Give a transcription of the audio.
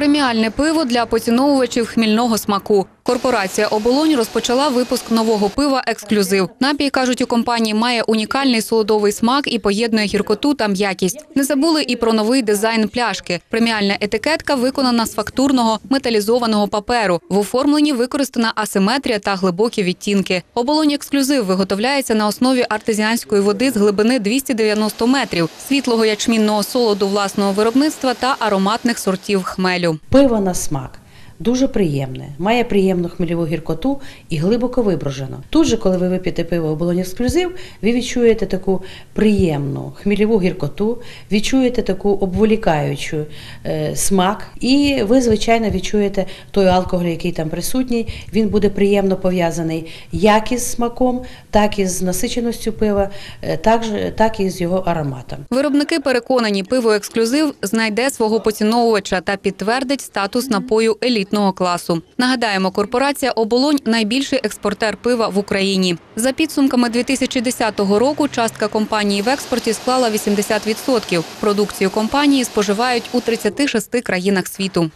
Преміальне пиво для поціновувачів хмільного смаку. Корпорація Оболонь розпочала випуск нового пива Ексклюзив. Напій кажуть у компанії має унікальний солодовий смак і поєднує гіркоту та м'якість. Не забули і про новий дизайн пляшки. Преміальна етикетка виконана з фактурного металізованого паперу. В оформленні використана асиметрія та глибокі відтінки. Оболонь Ексклюзив виготовляється на основі артезіанської води з глибини 290 метрів, світлого ячмінного солоду власного виробництва та ароматних сортів хмелю. Пиво на смак. Дуже приємне, має приємну хмельову гіркоту і глибоко виброжено. Тут же, коли ви вип'єте пиво оболонь ексклюзив, ви відчуєте таку приємну хмельову гіркоту, відчуєте таку обволікаючу е, смак, і ви, звичайно, відчуєте той алкоголь, який там присутній. Він буде приємно пов'язаний як із смаком, так і з насиченістю пива, е, так, так і з його ароматом. Виробники переконані, пиво ексклюзив знайде свого поціновувача та підтвердить статус напою елітного класу. Нагадаємо, корпорація Оболонь найбільший експортер пива в Україні. За підсумками 2010 року частка компанії в експорті склала 80%. Продукцію компанії споживають у 36 країнах світу.